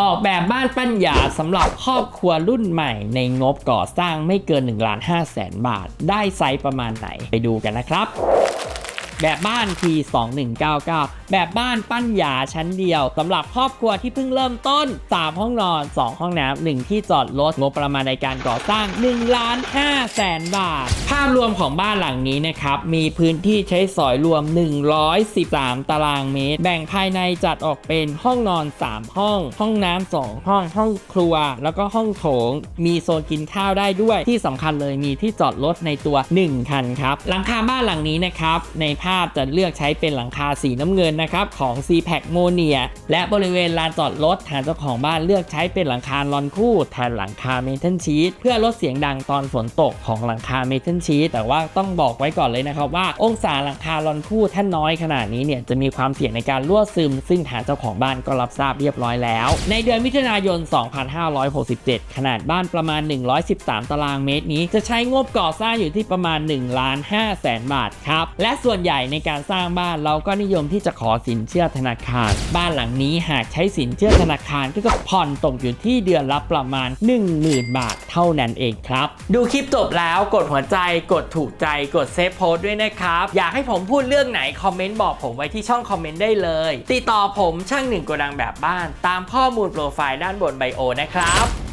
ออกแบบบ้านปัญญาสำหรับครอบครัวรุ่นใหม่ในงบก่อสร้างไม่เกิน1ล้าน5แสนบาท ได้ไซส์ประมาณไหนไปดูกันนะครับ แบบบ้าน T2199 แบบบ้านปั้นหยาชั้นเดียวสำหรับครอบครัวที่เพิ่งเริ่มต้น 3 ห้องนอน 2 ห้องน้ำ1ที่จอดรถงบประมาณในการก่อสร้าง1ล้าน5แสนบาท ภาพรวมของบ้านหลังนี้นะครับมีพื้นที่ใช้สอยรวม 113 ตารางเมตร แบ่งภายในจัดออกเป็นห้องนอน 3 ห้อง ห้องน้ำ2ห้อง ห้องครัว แล้วก็ห้องโถง มีโซนกินข้าวได้ด้วยที่สำคัญเลยมีที่จอดรถในตัว 1 คันครับหลังคาบ้านหลังนี้นะครับในภาพจะเลือกใช้เป็นหลังคาสีน้ำเงินนะครับของ c p a c m o n i a และบริเวณลานจอดรถทางเจ้าของบ้านเลือกใช้เป็นหลังคาลอนคู่แทนหลังคาเมทัลชีตเพื่อลดเสียงดังตอนฝนตกของหลังคาเมทัลชีตแต่ว่าต้องบอกไว้ก่อนเลยนะครับว่าองศาหลังคาลอนคู่ท่านน้อยขนาดนี้เนี่ยจะมีความเสี่ยงในการรั่วซึม ซึ่งทางเจ้าของบ้านก็รับทราบเรียบร้อยแล้ว ในเดือนมิถุนายน 2567 ขนาดบ้านประมาณ 113 ตารางเมตรนี้ จะใช้งบก่อสร้างอยู่ที่ประมาณ1ล้าน5แสนบาทครับและส่วนใหญ่ในการสร้างบ้านเราก็นิยมที่จะขอสินเชื่อธนาคาร บ้านหลังนี้หากใช้สินเชื่อธนาคารก็จะผ่อนตกอยู่ที่เดือนละประมาณ 10,000 บาทเท่านั้นเองครับ ดูคลิปจบแล้วกดหัวใจกดถูกใจกดเซฟโพสด้วยนะครับ อยากให้ผมพูดเรื่องไหนคอมเมนต์บอกผมไว้ที่ช่องคอมเมนต์ได้เลย ติดต่อผมช่างหนึ่งโกดังแบบบ้าน ตามข้อมูลโปรไฟล์ด้านบนไบโอนะครับ